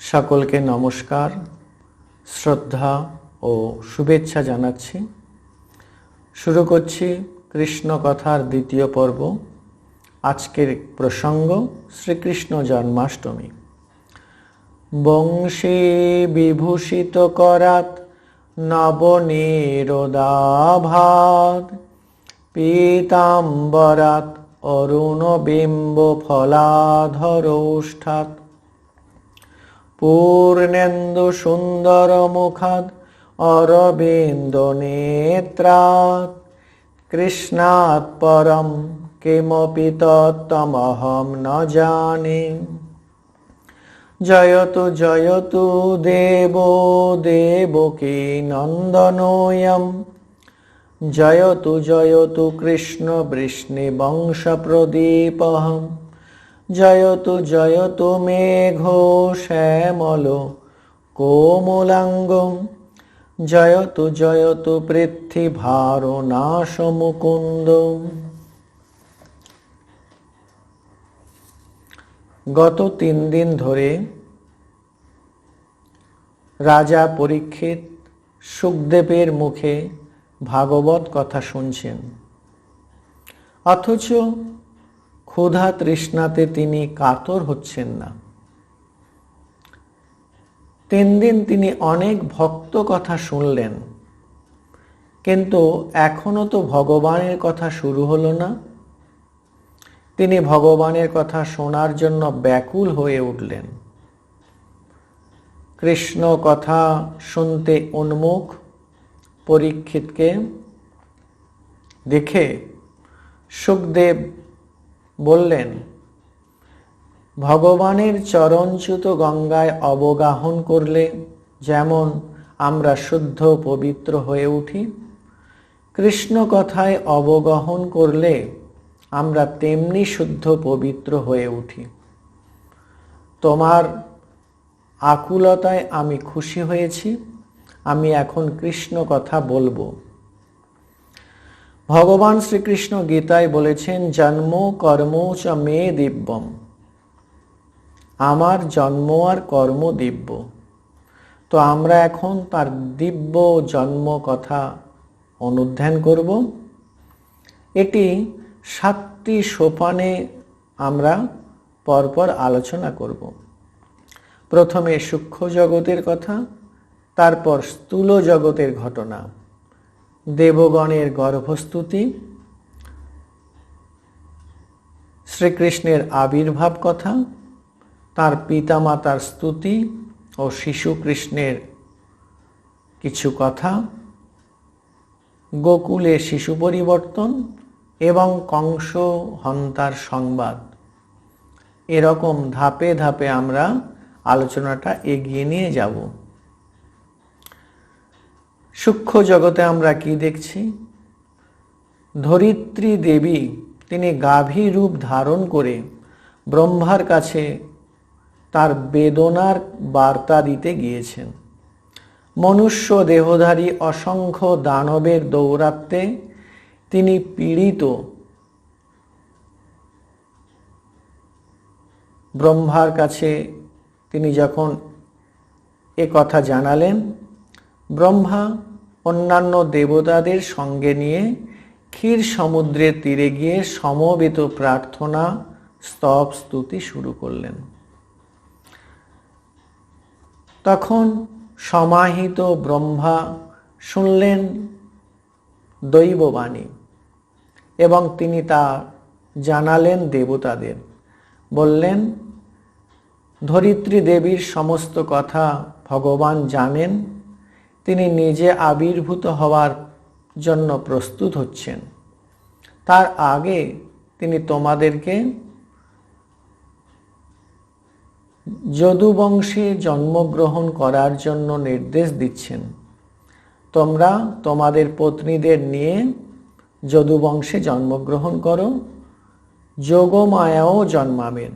সকলকে নমস্কার, শ্রদ্ধা ও শুভেচ্ছা জানাচ্ছি। শুরু করছি কৃষ্ণ কথার দ্বিতীয় পর্ব, আজকের প্রসঙ্গ শ্রীকৃষ্ণ জন্মাষ্টমী। বংশী বিভূষিত করাত নবনীরোদাভাত পীতাম্বরাত অরুণবিম্ব ফলাধরোষ্ঠাত। পূর্ণেন্দু সুন্দর মুখাদ, অরবিন্দ নেত্রাত। কৃষ্ণাৎ পরম কিমপি তত্তমহম ন জানে। জয়তু জয়তু, দেব দেবকী নন্দনোয়ম। জয়তু জয়তু, কৃষ্ণ, বৃষ্ণি বংশ প্রদীপহম জয়তু জয়তু মেঘ শ্যামল কোমলাঙ্গম। জয়তু জয়তু পৃথিভার নাশ মুকুন্দ গত তিন দিন ধরে রাজা পরীক্ষিত সুখদেবের মুখে ভাগবত কথা শুনছেন। অথচ ক্ষুধা তৃষ্ণাতে তিনি কাতর হচ্ছেন না। তিন দিন তিনি অনেক ভক্ত কথা শুনলেন, কিন্তু এখনও তো ভগবানের কথা শুরু হলো না। তিনি ভগবানের কথা শোনার জন্য ব্যাকুল হয়ে উঠলেন। কৃষ্ণ কথা শুনতে উন্মুখ, পরীক্ষিতকে দেখে সুখদেব বললেন, ভগবানের চরণচ্যুত গঙ্গায় অবগাহন করলে যেমন আমরা শুদ্ধ পবিত্র হয়ে উঠি, কৃষ্ণ কথায় অবগাহন করলে আমরা তেমনি শুদ্ধ পবিত্র হয়ে উঠি। তোমার আকুলতায় আমি খুশি হয়েছি, আমি এখন কৃষ্ণ কথা বলব। ভগবান শ্রীকৃষ্ণ গীতায় বলেছেন, জন্ম, কর্ম, চ মে দিব্যম। আমার জন্ম আর কর্ম দিব্য। তো আমরা এখন তার দিব্য জন্ম কথা অনুধ্যান করব। এটি সাতটি সোপানে আমরা পরপর আলোচনা করব। প্রথমে সূক্ষ্ম জগতের কথা, তারপর স্থূল জগতের ঘটনা। দেবগণের গর্ভস্তুতি, শ্রীকৃষ্ণের আবির্ভাব কথা, তার পিতামাতার স্তুতি ও শিশু কৃষ্ণের কিছু কথা, গোকুলে শিশু পরিবর্তন এবং কংস হন্তার সংবাদ। এরকম ধাপে ধাপে আমরা আলোচনাটা এগিয়ে নিয়ে যাব। সূক্ষ্ম জগতে আমরা কি দেখছি? ধরিত্রী দেবী তিনি গাভী রূপ ধারণ করে ব্রহ্মার কাছে তার বেদনার বার্তা দিতে গিয়েছেন। মনুষ্য দেহধারী অসংখ্য দানবের দৌরাত্মে তিনি পীড়িত। ব্রহ্মার কাছে তিনি যখন এ কথা জানালেন ব্রহ্মা অন্যান্য দেবতাদের সঙ্গে নিয়ে ক্ষীর সমুদ্রের তীরে গিয়ে সমবেত প্রার্থনা, স্তব, স্তুতি শুরু করলেন। তখন সমাহিত ব্রহ্মা শুনলেন দৈববাণী এবং তিনি তা জানালেন দেবতাদের। বললেন, ধরিত্রী দেবীর সমস্ত কথা ভগবান জানেন তিনি নিজে আবির্ভূত হওয়ার জন্য প্রস্তুত হচ্ছেন। তার আগে তিনি তোমাদেরকে যদুবংশে জন্মগ্রহণ করার জন্য নির্দেশ দিচ্ছেন। তোমরা তোমাদের পত্নীদের নিয়ে যদুবংশে জন্মগ্রহণ করো, যোগমায়াও জন্মাবেন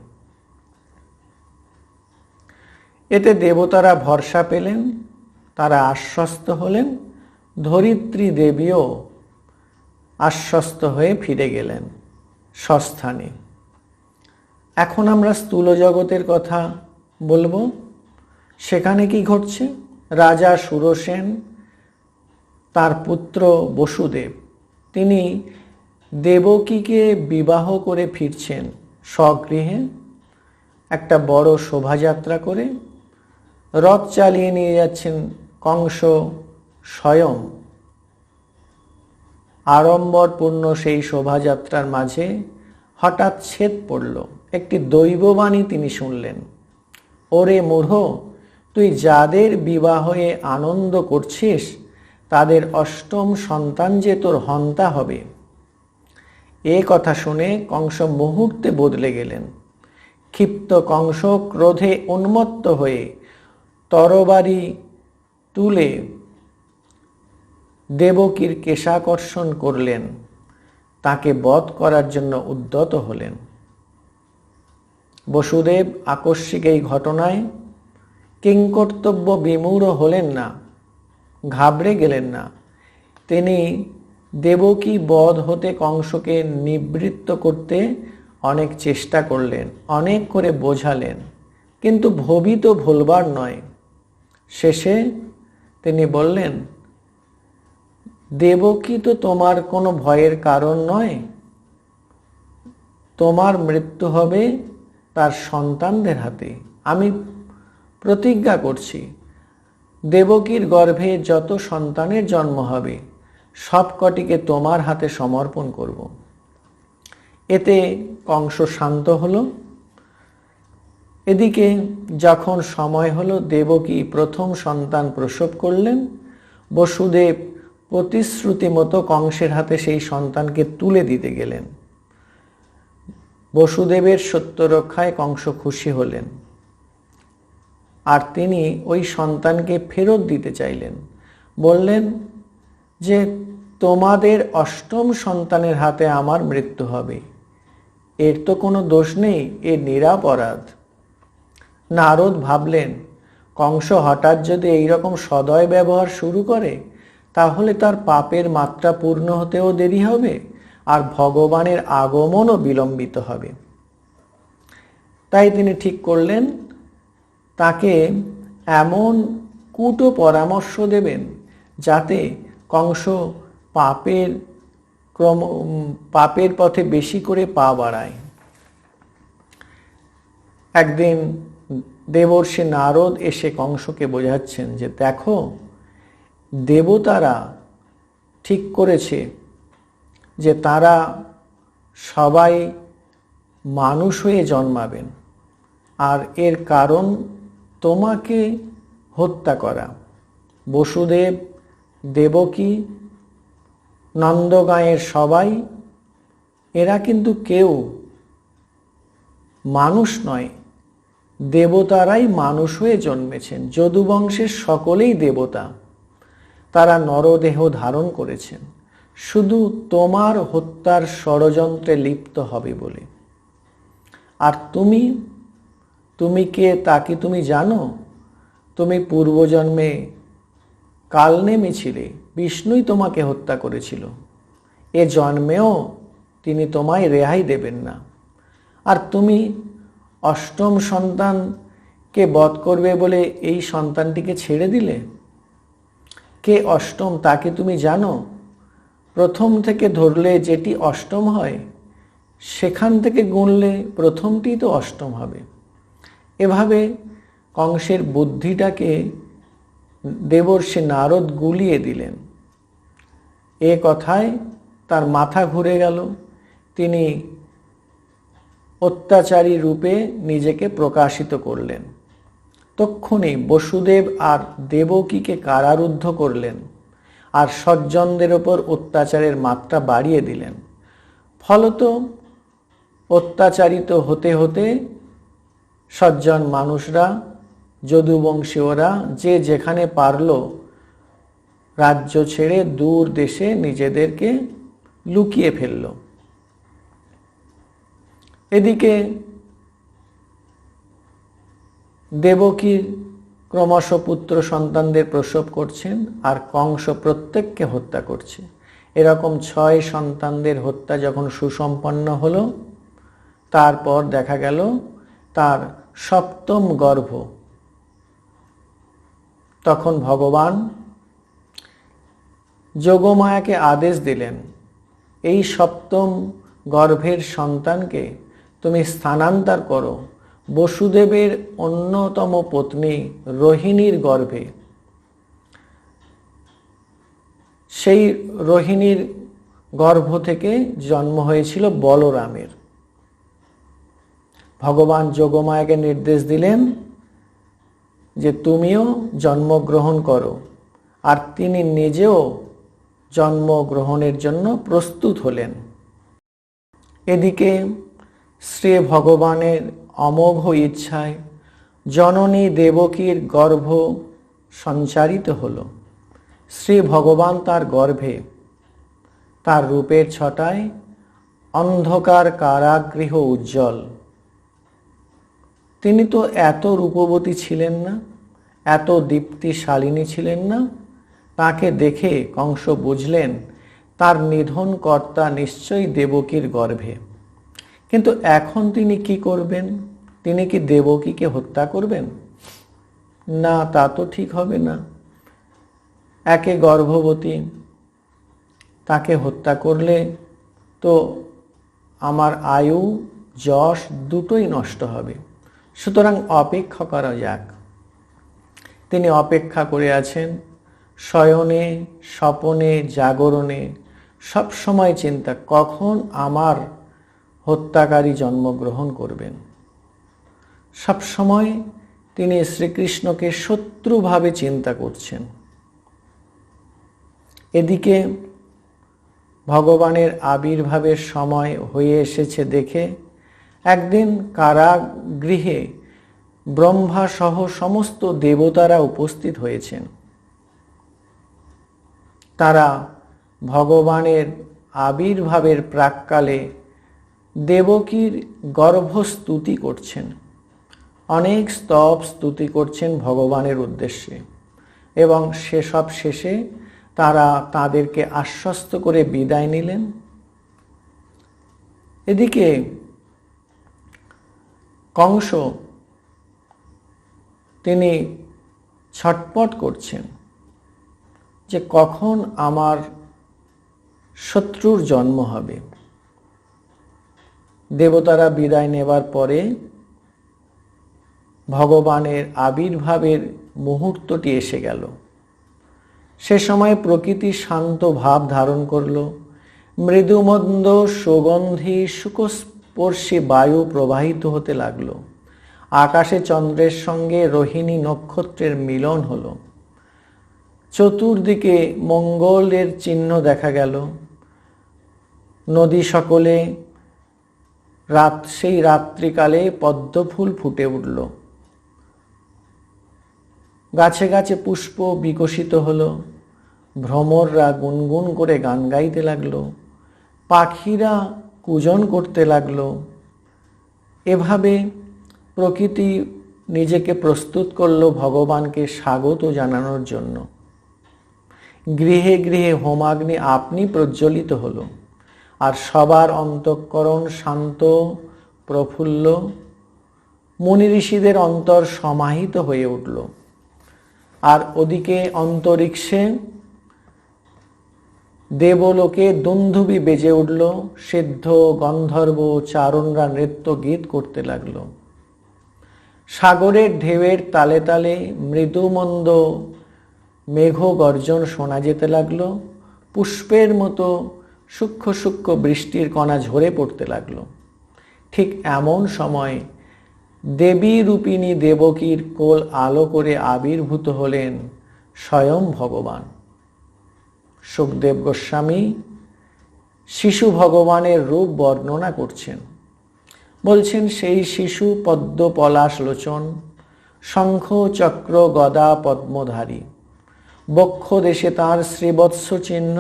এতে দেবতারা ভরসা পেলেন তারা আশ্বস্ত হলেন, ধরিত্রী দেবীও আশ্বস্ত হয়ে ফিরে গেলেন স্বস্থানে এখন আমরা স্থূল জগতের কথা বলব। সেখানে কি ঘটছে? রাজা সুরসেন, তার পুত্র বসুদেব, তিনি দেবকীকে বিবাহ করে ফিরছেন স্বগৃহে, একটা বড় শোভাযাত্রা করে, রথ চালিয়ে নিয়ে যাচ্ছেন কংস স্বয়ং। আড়ম্বরপূর্ণ সেই শোভাযাত্রার মাঝে হঠাৎ ছেদ পড়ল। একটি দৈববাণী তিনি শুনলেন। ওরে মূঢ়, তুই যাদের বিবাহে আনন্দ করছিস, তাদের অষ্টম সন্তান যে তোর হন্তা হবে। এ কথা শুনে কংস মুহূর্তে বদলে গেলেন। ক্ষিপ্ত কংস ক্রোধে উন্মত্ত হয়ে তরবারি তুলে দেবকীর কেশাকর্ষণ করলেন, তাকে বধ করার জন্য উদ্যত হলেন। বসুদেব আকস্মিক এই ঘটনায় কিংকর্তব্য বিমূঢ় হলেন না, ঘাবড়ে গেলেন না। তিনি দেবকী বধ হতে কংসকে নিবৃত্ত করতে অনেক চেষ্টা করলেন, অনেক করে বোঝালেন, কিন্তু ভবিত ভুলবার নয়। শেষে তিনি বললেন, দেবকী তো তোমার কোনো ভয়ের কারণ নয়। তোমার মৃত্যু হবে তার সন্তানদের হাতে। আমি প্রতিজ্ঞা করছি, দেবকীর গর্ভে যত সন্তানের জন্ম হবে সবকটিকে তোমার হাতে সমর্পণ করব। এতে কংস শান্ত হলো। এদিকে, যখন সময় হলো, দেবকী প্রথম সন্তান প্রসব করলেন। বসুদেব প্রতিশ্রুতি মতো কংসের হাতে সেই সন্তানকে তুলে দিতে গেলেন। বসুদেবের সত্য রক্ষায় কংস খুশি হলেন। আর তিনি ওই সন্তানকে ফেরত দিতে চাইলেন। বললেন যে, তোমাদের অষ্টম সন্তানের হাতে আমার মৃত্যু হবে। এর তো কোনো দোষ নেই, এ নিরাপরাধ। নারদ ভাবলেন, কংস হঠাৎ যদি এইরকম সদয় ব্যবহার শুরু করে, তাহলে তার পাপের মাত্রা পূর্ণ হতেও দেরি হবে আর ভগবানের আগমনও বিলম্বিত হবে। তাই তিনি ঠিক করলেন, তাকে এমন কুটো পরামর্শ দেবেন যাতে কংস পাপের ক্রম, পাপের পথে বেশি করে পা বাড়ায়। একদিন দেবর্ষী নারদ এসে কংসকে বোঝাচ্ছেন যে দেখো, দেবতারা ঠিক করেছে যে তারা সবাই মানুষ হয়ে জন্মাবেন। আর এর কারণ তোমাকে হত্যা করা। বসুদেব, দেবকী, নন্দগাঁয়ের সবাই, এরা কিন্তু কেউ মানুষ নয় দেবতারাই মানুষ হয়ে জন্মেছেন। যদুবংশের সকলেই দেবতা। তারা নরদেহ ধারণ করেছেন। শুধু তোমার হত্যার ষড়যন্ত্রে লিপ্ত হবে বলে। আর তুমি? তুমি কে তা কি তুমি জানো? তুমি পূর্বজন্মে কাল নেমেছিলে, বিষ্ণুই তোমাকে হত্যা করেছিল। এ জন্মেও তিনি তোমায় রেহাই দেবেন না। আর তুমি? অষ্টম সন্তানকে বধ করবে বলে এই সন্তানটিকে ছেড়ে দিলে? কে অষ্টম তাকে তুমি জানো? প্রথম থেকে ধরলে যেটি অষ্টম হয়, সেখান থেকে গুনলে প্রথমটি তো অষ্টম হবে। এভাবে কংসের বুদ্ধিটাকে দেবর্ষী নারদ গুলিয়ে দিলেন। এ কথায় তার মাথা ঘুরে গেল। তিনি অত্যাচারী রূপে নিজেকে প্রকাশিত করলেন। তক্ষণে বসুদেব আর দেবকীকে কারারুদ্ধ করলেন আর সজ্জনদের ওপর অত্যাচারের মাত্রা বাড়িয়ে দিলেন। ফলত অত্যাচারিত হতে হতে সজ্জন মানুষরা, যদুবংশীয়রা যে যেখানে পারল রাজ্য ছেড়ে দূর দেশে নিজেদেরকে লুকিয়ে ফেলল। এদিকে দেবকীর ক্রমশ পুত্র সন্তানদের প্রসব করছেন আর কংস প্রত্যেককে হত্যা করছে। এরকম ছয় সন্তানদের হত্যা যখন সুসম্পন্ন হলো, তারপর দেখা গেল তার সপ্তম গর্ভ। তখন ভগবান যোগমায়াকে আদেশ দিলেন, এই সপ্তম গর্ভের সন্তানকে তুমি স্থানান্তর করো। বসুদেবের অন্যতম পত্নী রোহিণীর গর্ভে। সেই রোহিণীর গর্ভ থেকে জন্ম হয়েছিল বলরামের। ভগবান যোগমায়াকে নির্দেশ দিলেন যে তুমিও জন্মগ্রহণ করো আর তিনি নিজেও জন্মগ্রহণের জন্য প্রস্তুত হলেন। এদিকে শ্রী ভগবানের অমোঘ ইচ্ছায় জননী দেবকীর গর্ভ সঞ্চারিত হল। শ্রী ভগবান তার গর্ভে তার রূপের ছটায় অন্ধকার কারাগৃহ উজ্জ্বল। তিনি তো এত রূপবতী ছিলেন না, এত দীপ্তিশালিনী ছিলেন না, তাকে দেখে কংস বুঝলেন, তার নিধন কর্তা নিশ্চয়ই দেবকীর গর্ভে। কিন্তু এখন তিনি কি করবেন? তিনি কি দেবকীকে হত্যা করবেন? না, তা তো ঠিক হবে না। একে গর্ভবতী, তাকে হত্যা করলে তো আমার আয়ু, যশ দুটোই নষ্ট হবে। সুতরাং অপেক্ষা করা যাক। তিনি অপেক্ষা করে আছেন, শয়নে, স্বপনে, জাগরণে। সব সময় চিন্তা, কখন আমার হত্যাকারী জন্মগ্রহণ করবেন। সব সময় তিনি শ্রীকৃষ্ণকে শত্রুভাবে চিন্তা করছেন। এদিকে ভগবানের আবির্ভাবের সময় হয়ে এসেছে দেখে একদিন কারাগৃহে ব্রহ্মা সহ সমস্ত দেবতারা উপস্থিত হয়েছেন। তারা ভগবানের আবির্ভাবের প্রাককালে দেবকীর গর্ভস্তুতি করছেন। অনেক স্তব স্তুতি করছেন ভগবানের উদ্দেশ্যে এবং সেসব শেষে তারা তাদেরকে আশ্বস্ত করে বিদায় নিলেন। এদিকে কংস তিনি ছটপট করছেন যে কখন আমার শত্রুর জন্ম হবে। দেবতারা বিদায় নেবার পরে ভগবানের আবির্ভাবের মুহূর্তটি এসে গেল। সে সময় প্রকৃতি শান্ত ভাব ধারণ করল। মৃদুমন্দ সুগন্ধি সুখস্পর্শী বায়ু প্রবাহিত হতে লাগল। আকাশে চন্দ্রের সঙ্গে রোহিণী নক্ষত্রের মিলন হলো। চতুর্দিকে মঙ্গলের চিহ্ন দেখা গেল। নদী সকলে রাত, সেই রাত্রিকালে পদ্মফুল ফুটে উঠল। গাছে গাছে পুষ্প বিকশিত হলো। ভ্রমররা গুনগুন করে গান গাইতে লাগল। পাখিরা কুজন করতে লাগল। এভাবে প্রকৃতি নিজেকে প্রস্তুত করল ভগবানকে স্বাগত জানানোর জন্য। গৃহে গৃহে হোমাগ্নি আপনি প্রজ্বলিত হলো। আর সবার অন্তঃকরণ শান্ত, প্রফুল্ল। মুনি ঋষিদের অন্তর সমাহিত হয়ে উঠল। আর ওদিকে অন্তরিক্ষে দেবলোকে দুন্ধুবি বেজে উঠল, সিদ্ধ গন্ধর্ব চারণরা নৃত্য গীত করতে লাগল। সাগরের ঢেউয়ের তালে তালে মৃদুমন্দ মেঘ গর্জন শোনা যেতে লাগল। পুষ্পের মতো সূক্ষ্ম সূক্ষ্ম বৃষ্টির কণা ঝরে পড়তে লাগল। ঠিক এমন সময় দেবী রূপিণী দেবকীর কোল আলো করে আবির্ভূত হলেন স্বয়ং ভগবান। সুখদেব গোস্বামী শিশু ভগবানের রূপ বর্ণনা করছেন। বলছেন, সেই শিশু পদ্ম পলাশ লোচন, শঙ্খ চক্র গদা পদ্মধারী, বক্ষ দেশে তাঁর শ্রীবৎস চিহ্ন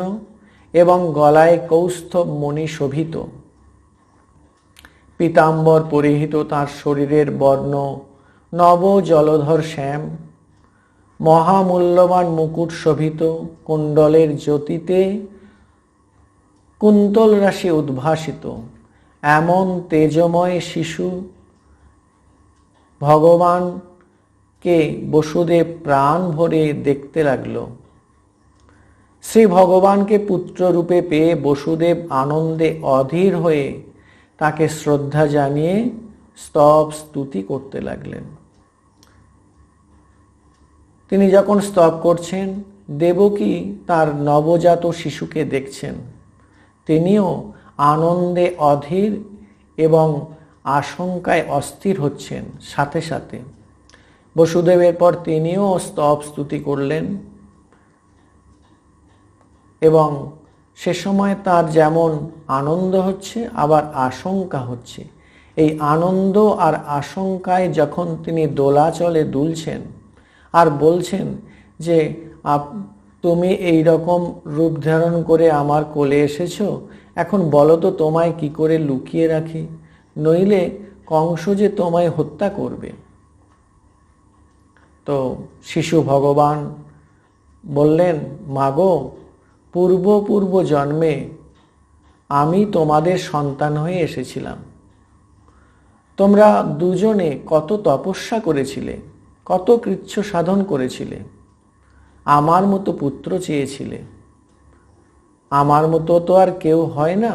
এবং গলায় কৌস্থব মণি শোভিত। পীতাম্বর পরিহিত তার শরীরের বর্ণ, নব জলধর শ্যাম, মহামূল্যবান মুকুট শোভিত, কুণ্ডলের জ্যোতিতে কুন্তল রাশি উদ্ভাসিত, এমন তেজময় শিশু ভগবান কে বসুদেব প্রাণ ভরে দেখতে লাগল। শ্রী ভগবানকে পুত্র রূপে পেয়ে বসুদেব আনন্দে অধীর হয়ে তাকে শ্রদ্ধা জানিয়ে স্তব স্তুতি করতে লাগলেন। তিনি যখন স্তব করছেন, দেবকী তার নবজাত শিশুকে দেখছেন। তিনিও আনন্দে অধীর এবং আশঙ্কায় অস্থির হচ্ছেন। সাথে সাথে বসুদেবের পর তিনিও স্তব স্তুতি করলেন। এবং সে সময় তার যেমন আনন্দ হচ্ছে, আবার আশঙ্কা হচ্ছে। এই আনন্দ আর আশঙ্কায় যখন তিনি দোলাচলে দুলছেন আর বলছেন যে, আপ, তুমি এই রকম রূপ ধারণ করে আমার কোলে এসেছ, এখন বলো তো তোমায় কি করে লুকিয়ে রাখি? নইলে কংস যে তোমায় হত্যা করবে। তো শিশু ভগবান বললেন, মাগো পূর্ব পূর্ব জন্মে আমি তোমাদের সন্তান হয়ে এসেছিলাম। তোমরা দুজনে কত তপস্যা করেছিলে, কত কৃচ্ছ সাধন করেছিলে, আমার মতো পুত্র চেয়েছিলে। আমার মতো তো আর কেউ হয় না,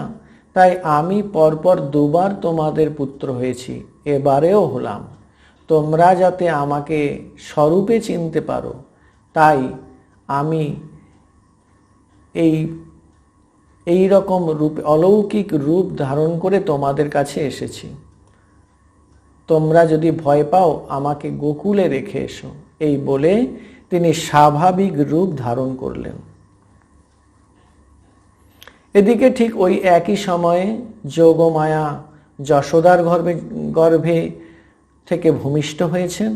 তাই আমি পরপর দুবার তোমাদের পুত্র হয়েছি, এবারেও হলাম। তোমরা যাতে আমাকে স্বরূপে চিনতে পারো, তাই আমি এই এই রকম রূপ, অলৌকিক রূপ ধারণ করে তোমাদের কাছে এসেছি। তোমরা যদি ভয় পাও, আমাকে গোকুলে রেখে এসো। এই বলে তিনি স্বাভাবিক রূপ ধারণ করলেন। এদিকে ঠিক ওই একই সময়ে যোগমায়া যশোদার গর্ভে গর্ভে থেকে ভূমিষ্ঠ হয়েছেন।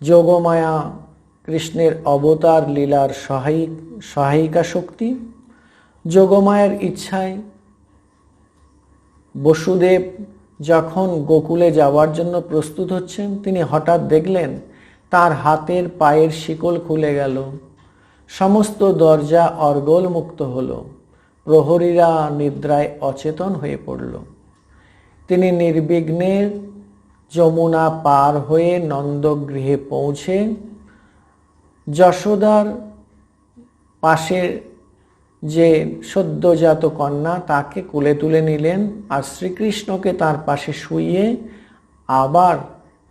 যোগমায়া কৃষ্ণের অবতার লীলার সহায়িক, সহায়িকা শক্তি, যোগমায়ের ইচ্ছায় বসুদেব যখন গোকুলে যাওয়ার জন্য প্রস্তুত হচ্ছেন, তিনি হঠাৎ দেখলেন তার হাতের পায়ের শিকল খুলে গেল। সমস্ত দরজা অর্গল মুক্ত হল। প্রহরীরা নিদ্রায় অচেতন হয়ে পড়ল। তিনি নির্বিঘ্নে যমুনা পার হয়ে নন্দগৃহে পৌঁছে যশোদার পাশের যে সদ্যজাত কন্যা, তাকে কোলে তুলে নিলেন আর শ্রীকৃষ্ণকে তার পাশে শুইয়ে আবার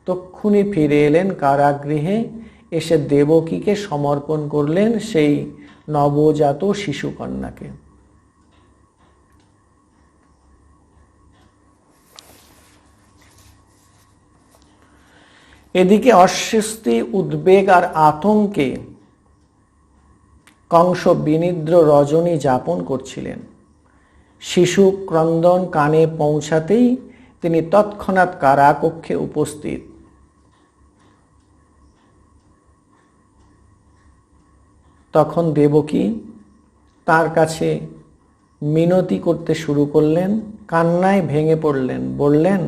তক্ষুনি ফিরে এলেন কারাগৃহে। এসে দেবকীকে সমর্পণ করলেন সেই নবজাত শিশুকন্যাকে। এদিকে অস্বস্তি, উদ্বেগ আর আতঙ্কে কংস বিনিদ্র রজনী যাপন করছিলেন। শিশু ক্রন্দন কানে পৌঁছাতেই তিনি তৎক্ষণাৎ কারাকক্ষে উপস্থিত। তখন দেবকী তার কাছে মিনতি করতে শুরু করলেন, কান্নায় ভেঙে পড়লেন, বললেন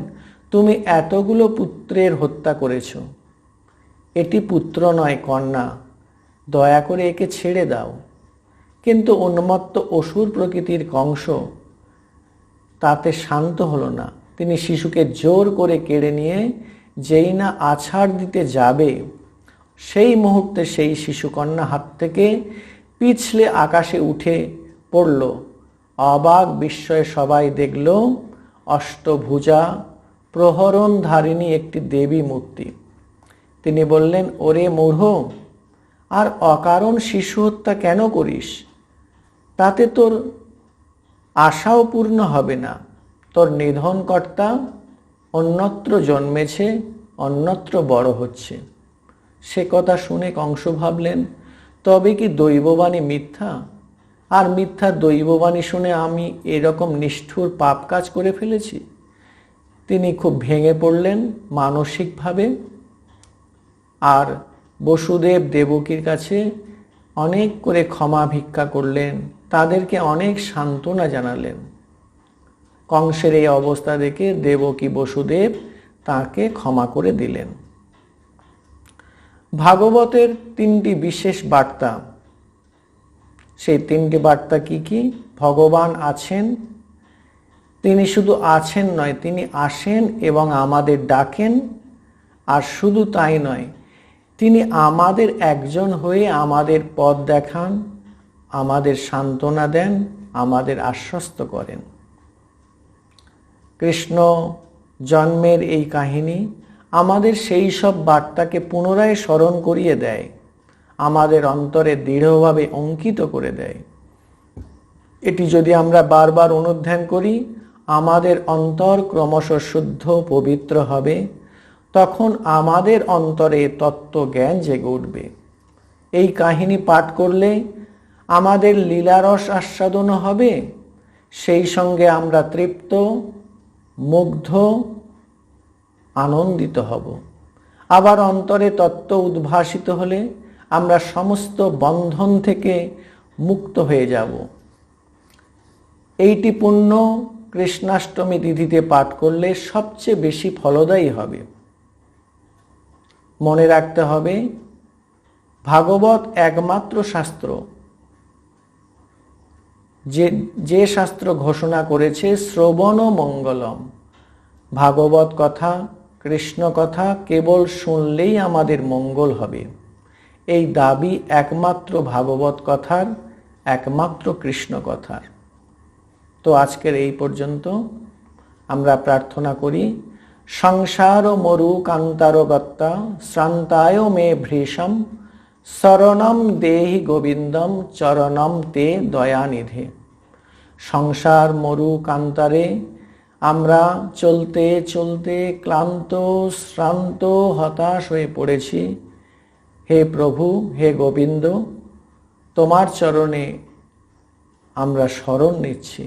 তুমি এতগুলো পুত্রের হত্যা করেছ। এটি পুত্র নয়, কন্যা। দয়া করে একে ছেড়ে দাও। কিন্তু উন্মত্ত অসুর প্রকৃতির কংস তাতে শান্ত হলো না। তিনি শিশুকে জোর করে কেড়ে নিয়ে যেই না আছাড় দিতে যাবে, সেই মুহূর্তে সেই শিশুকন্যা হাত থেকে পিছলে আকাশে উঠে পড়ল। অবাক বিস্ময়ে সবাই দেখল, অষ্টভুজা প্রহরণ ধারিণী একটি দেবী মূর্তি। তিনি বললেন, ওরে মূঢ়, আর অকারণ শিশু হত্যা কেন করিস? তাতে তোর আশাও পূর্ণ হবে না। তোর নিধনকর্তা অন্যত্র জন্মেছে, অন্যত্র বড় হচ্ছে। সে কথা শুনে কংস ভাবলেন, তবে কি দৈববাণী মিথ্যা? আর মিথ্যা দৈববাণী শুনে আমি এরকম নিষ্ঠুর পাপ কাজ করে ফেলেছি? তিনি খুব ভেঙে পড়লেন মানসিকভাবে। আর বসুদেব দেবকীর কাছে অনেক করে ক্ষমা ভিক্ষা করলেন, তাদেরকে অনেক সান্ত্বনা জানালেন। কংসের এই অবস্থা দেখে দেবকী বসুদেব তাকে ক্ষমা করে দিলেন। ভাগবতের তিনটি বিশেষ বার্তা। সেই তিনটি বার্তা কি কি? ভগবান আছেন তিনি শুধু আছেন নয়, তিনি আসেন এবং আমাদের ডাকেন, আর শুধু তাই নয়, তিনি আমাদের একজন হয়ে আমাদের পথ দেখান, আমাদের সান্ত্বনা দেন, আমাদের আশ্বস্ত করেন। কৃষ্ণ জন্মের এই কাহিনী আমাদের সেই সব বার্তাকে পুনরায় স্মরণ করিয়ে দেয়, আমাদের অন্তরে দৃঢ়ভাবে অঙ্কিত করে দেয়। এটি যদি আমরা বারবার অনুধ্যান করি আমাদের অন্তর ক্রমশ শুদ্ধ পবিত্র হবে, তখন আমাদের অন্তরে তত্ত্ব জ্ঞান জেগে উঠবে। এই কাহিনী পাঠ করলে আমাদের লীলারস আস্বাদন হবে, সেই সঙ্গে আমরা তৃপ্ত, মুগ্ধ, আনন্দিত হব। আবার অন্তরে তত্ত্ব উদ্ভাসিত হলে আমরা সমস্ত বন্ধন থেকে মুক্ত হয়ে যাব। এইটি পুণ্য কৃষ্ণাষ্টমী তিথিতে পাঠ করলে সবচেয়ে বেশি ফলদায়ী হবে। মনে রাখতে হবে, ভাগবত একমাত্র শাস্ত্র। যে যে শাস্ত্র ঘোষণা করেছে, শ্রবণ মঙ্গলম। ভাগবত কথা, কৃষ্ণ কথা কেবল শুনলেই আমাদের মঙ্গল হবে। এই দাবি একমাত্র ভাগবত কথার, একমাত্র কৃষ্ণ কথার। তো আজকের এই পর্যন্ত আমরা প্রার্থনা করি, সংসার মরু কান্তারগত্তা শ্রান্তায় মে ভৃশম শরণম দেহি গোবিন্দম, চরণম তে দয়ানিধে সংসার মরু কান্তারে, আমরা চলতে চলতে ক্লান্ত, শ্রান্ত, হতাশ হয়ে পড়েছি। হে প্রভু, হে গোবিন্দ, তোমার চরণে আমরা স্মরণ নিচ্ছি।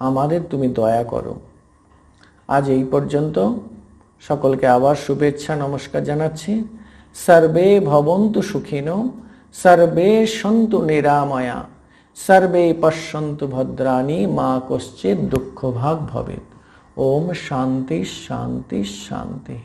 আমাদের তুমি দয়া করো। আজ এই পর্যন্ত সকলকে আবার শুভেচ্ছা, নমস্কার জানাচ্ছি। সর্বে ভবন্তু সুখিনো, সর্বে সন্তু নিরাময়া, সর্বে পশ্যন্তু ভদ্রাণী, মা কশ্চিৎ দুঃখভাগ ভবে ওম শান্তি শান্তি শান্তি।